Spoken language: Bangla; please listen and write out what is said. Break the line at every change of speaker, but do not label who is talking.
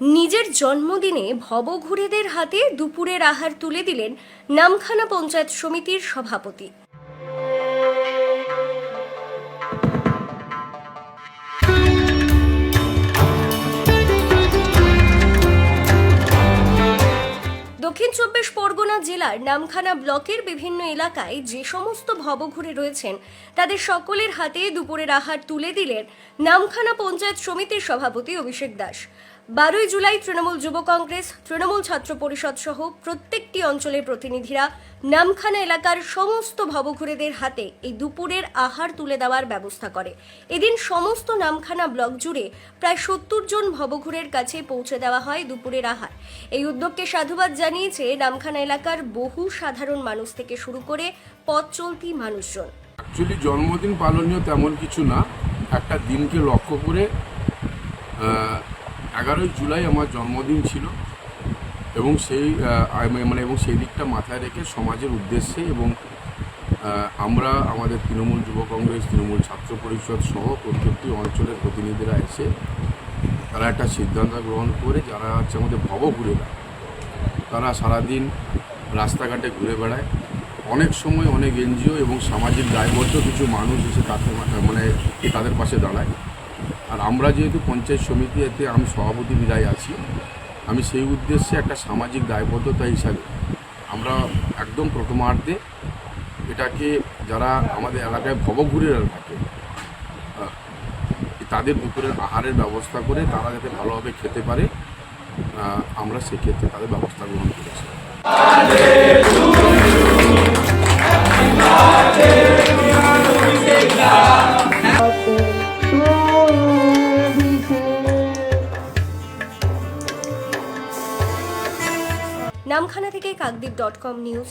নিজের জন্মদিনে ভবঘুরেদের হাতে দুপুরের আহার তুলে দিলেন নামখানা পঞ্চায়েত সমিতির সভাপতি। দক্ষিণ চব্বিশ পরগনা জেলার নামখানা ব্লকের বিভিন্ন এলাকায় যে সমস্ত ভবঘুরে রয়েছেন, তাদের সকলের হাতে দুপুরের আহার তুলে দিলেন নামখানা পঞ্চায়েত সমিতির সভাপতি অভিষেক দাস। বারোই জুলাই তৃণমূল যুব কংগ্রেস, তৃণমূল ছাত্র পরিষদ সহ প্রত্যেকটি অঞ্চলের প্রতিনিধিরা নামখানা এলাকার সমস্ত ভবঘুরেদের হাতে এই দুপুরের আহার তুলে দেওয়ার ব্যবস্থা করে। এদিন সমস্ত নামখানা ব্লক জুড়ে প্রায় সত্তর জন ভবঘুরের কাছে পৌঁছে দেওয়া হয় দুপুরের আহার। এই উদ্যোগকে সাধুবাদ জানিয়েছে নামখানা এলাকার বহু সাধারণ মানুষ থেকে শুরু করে পথ চলতি মানুষজন।
জন্মদিন পালনীয় তেমন কিছু না, একটা দিনকে লক্ষ্য করে এগারোই জুলাই আমার জন্মদিন ছিল। এবং সেই মানে এবং সেই দিকটা মাথায় রেখে সমাজের উদ্দেশ্যে এবং আমরা আমাদের তৃণমূল যুব কংগ্রেস, তৃণমূল ছাত্র পরিষদ সহ প্রত্যেকটি অঞ্চলের প্রতিনিধিরা এসে তারা একটা সিদ্ধান্ত গ্রহণ করে যারা হচ্ছে আমাদের ভবঘুরেরা, তারা সারাদিন রাস্তাঘাটে ঘুরে বেড়ায়। অনেক সময় অনেক এনজিও এবং সামাজিক দায়বদ্ধ কিছু মানুষ এসে তাদের মানে তাদের পাশে দাঁড়ায়। আর আমরা যেহেতু পঞ্চায়েত সমিতিতে আমি সভাপতি বিদায় আছি, আমি সেই উদ্দেশ্যে একটা সামাজিক দায়বদ্ধতা হিসাবে আমরা একদম প্রথমার্ধে এটাকে যারা আমাদের এলাকায় ভবঘুরেরা থাকে তাদের দুপুরের আহারের ব্যবস্থা করে তারা যাতে ভালোভাবে খেতে পারে আমরা সেক্ষেত্রে তাদের ব্যবস্থা গ্রহণ করেছি।
নামখানা থেকে কাকদ্বীপ ডট কম নিউজ